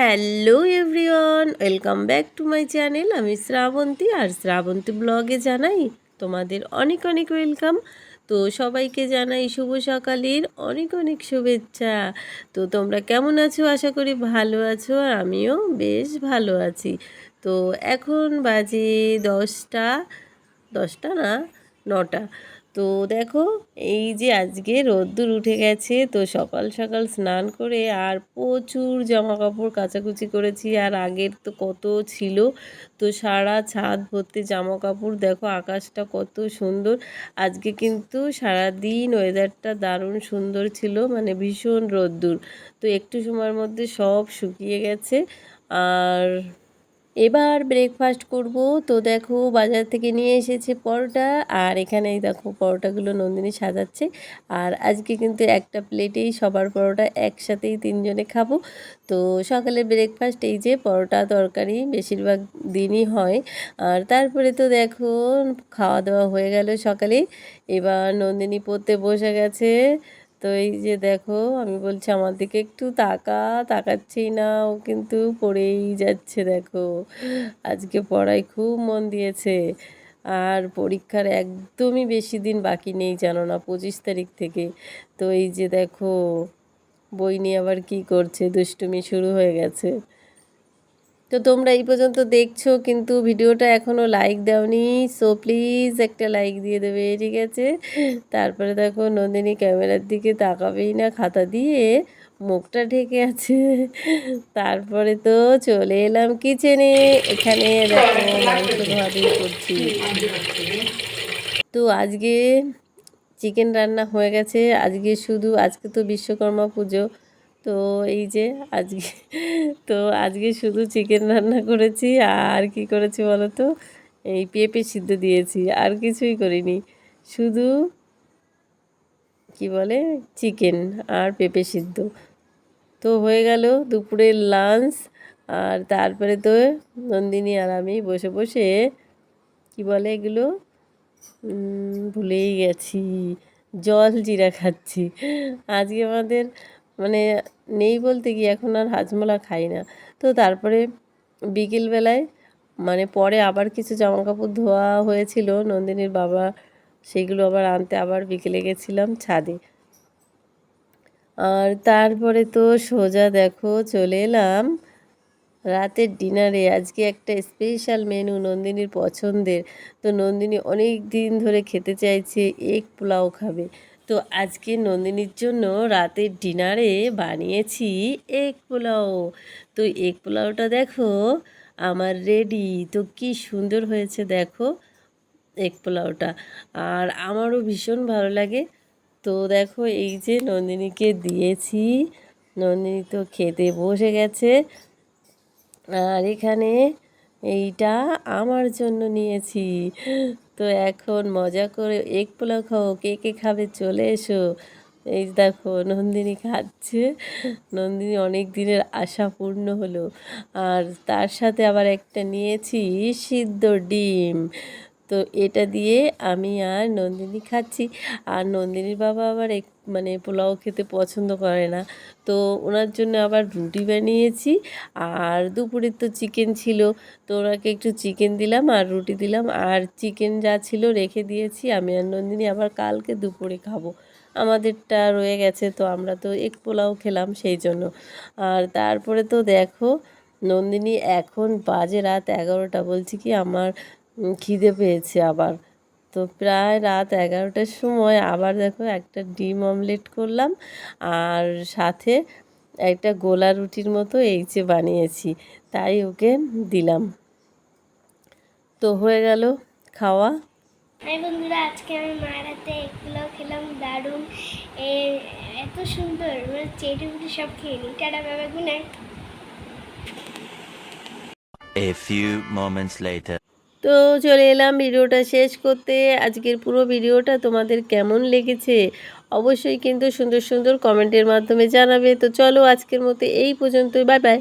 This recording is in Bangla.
Hello everyone, welcome back to my channel. আমি শ্রাবন্তী আর শ্রাবন্তী ব্লগে জানাই তোমাদের অনেক অনেক ওয়েলকাম। তো সবাইকে জানাই শুভ সকালের অনেক অনেক শুভেচ্ছা। তো তোমরা কেমন আছো? আশা করি ভালো আছো আর আমিও বেশ ভালো আছি। তো এখন বাজে দশটা দশটা না, নটা। তো দেখো, এই যে আজকে রোদ্দুর উঠে গেছে, তো সকাল সকাল স্নান করে আর প্রচুর জামা কাপড় কাচাকুচি করেছি। আর আগের তো কত ছিল, তো সারা ছাদ ভর্তি জামা কাপড় দেখো আকাশটা কত সুন্দর। আজকে কিন্তু সারা দিন ওয়েদারটা দারুণ সুন্দর ছিল মানে ভীষণ রোদ্দুর। তো একটু সময়ের মধ্যে সব শুকিয়ে গেছে। আর এবার ব্রেকফাস্ট করব। তো দেখো, বাজার থেকে নিয়ে এসেছে পরোটা। আর এখানেই দেখো, পরোটাগুলো নন্দিনী সাজাচ্ছে। আর আজকে কিন্তু একটা প্লেটেই সবার পরোটা একসাথেই তিনজনে খাব। তো সকালে ব্রেকফাস্ট এই যে পরোটা তরকারি বেশিরভাগ দিনই হয়। আর তারপরে তো দেখো, খাওয়া দাওয়া হয়ে গেল সকালে এবার নন্দিনী পড়তে বসে গেছে। তো এই যে দেখো, আমি বলছি আমার দিকে একটু তাকা, তাকাচ্ছেই না, ও কিন্তু পড়েই যাচ্ছে দেখো। আজকে পড়ায় খুব মন দিয়েছে। আর পরীক্ষার একদমই বেশি দিন বাকি নেই জানো না, পঁচিশ তারিখ থেকে। তো এই যে দেখো, বই নিয়ে আবার কি করছে, দুষ্টুমি শুরু হয়ে গেছে। তো তোমরা এই পর্যন্ত দেখছ, কিন্তু ভিডিওটা এখনও লাইক দাওনি সো প্লিজ একটা লাইক দিয়ে দেবে, ঠিক আছে? তারপরে দেখো নন্দিনী ক্যামেরার দিকে তাকাবেই না, খাতা দিয়ে মুখটা ঢেকে আছে। তারপরে তো চলে এলাম কিচেনে এখানে দেখো করছি। তো আজকে চিকেন রান্না হয়ে গেছে, আজকে শুধু, আজকে তো বিশ্বকর্মা পুজো। তো এই যে আজকে, তো আজকে শুধু চিকেন রান্না করেছি, আর কি করেছি বলো তো এই পেঁপে সিদ্ধ দিয়েছি, আর কিছুই করিনি। শুধু কি বলে? চিকেন আর পেঁপে সিদ্ধ। তো হয়ে গেল দুপুরের লাঞ্চ আর তারপরে তো নন্দিনী আর আমি বসে বসে কি বলে এগুলো? ভুলেই গেছি। জল জিরা খাচ্ছি। আজকে আমাদের মানে নেই বলতে কি এখন আর হাজমোলা খাই না। তো তারপরে বিকেলবেলায় মানে পরে আবার কিছু জামা কাপড় ধোয়া হয়েছিল, নন্দিনীর বাবা সেগুলো আবার আনতে আবার বিকেলে গেছিলাম ছাদে। আর তারপরে তো সোজা দেখো চলে এলাম রাতের ডিনারে। আজকে একটা স্পেশাল মেনু নন্দিনীর পছন্দের। তো নন্দিনী অনেক দিন ধরে খেতে চাইছে, এগ পোলাও খাবে। তো আজকে নন্দিনীর জন্য রাতের ডিনারে বানিয়েছি এগ পোলাও। তো এগ পোলাওটা দেখো, আমার রেডি তো কি সুন্দর হয়েছে দেখো এগ পোলাওটা। আর আমারও ভীষণ ভালো লাগে। তো দেখো এই যে নন্দিনীকে দিয়েছি। নন্দিনী তো খেতে বসে গেছে। আর এখানে এইটা আমার জন্য নিয়েছি। তো এখন মজা করে এক পোলাও খাও, কে কে খাবে চলে এসো। এই দেখো, নন্দিনী খাচ্ছে। নন্দিনী অনেক দিনের আশা পূর্ণ হলো। আর তার সাথে আবার একটা নিয়েছি সিদ্ধ ডিম। তো এটা দিয়ে আমি আর নন্দিনী খাচ্ছি। আর নন্দিনীর বাবা আবার এক মানে পোলাও খেতে পছন্দ করে না। তো ওনার জন্য আবার রুটি বানিয়েছি। আর দুপুরের তো চিকেন ছিল। তো ওনাকে একটু চিকেন দিলাম আর রুটি দিলাম। আর চিকেন যা ছিল রেখে দিয়েছি। আমি আর নন্দিনী আবার কালকে দুপুরে খাব। আমাদেরটা রয়ে গেছে। তো আমরা তো এক পোলাও খেলাম সেই জন্য। আর তারপরে তো দেখো, নন্দিনী এখন বাজে রাত এগারোটা। বলছি কি, আমার খিদে পেয়েছে আবার। তো প্রায় রাত এগারোটার সময় আবার দেখো একটা ডিম অমলেট করলাম আর সাথে একটা গোলা রুটির মতো এই যে বানিয়েছি তাই ওকে দিলাম। তো হয়ে গেল খাওয়া। হাই বন্ধুরা আজকে আমি মায়ের হাতে এগুলো খেলাম দারুণ। এত সুন্দর মানে চেটে মুটে সব খেয়ে নিই টাটা বাবা good night A few moments later. তো চলে এলাম ভিডিওটা শেষ করতে। আজকের পুরো ভিডিওটা তোমাদের কেমন লেগেছে অবশ্যই কিন্তু সুন্দর সুন্দর কমেন্টের মাধ্যমে জানাবে। তো চলো আজকের মতো এই পর্যন্তই। Bye bye.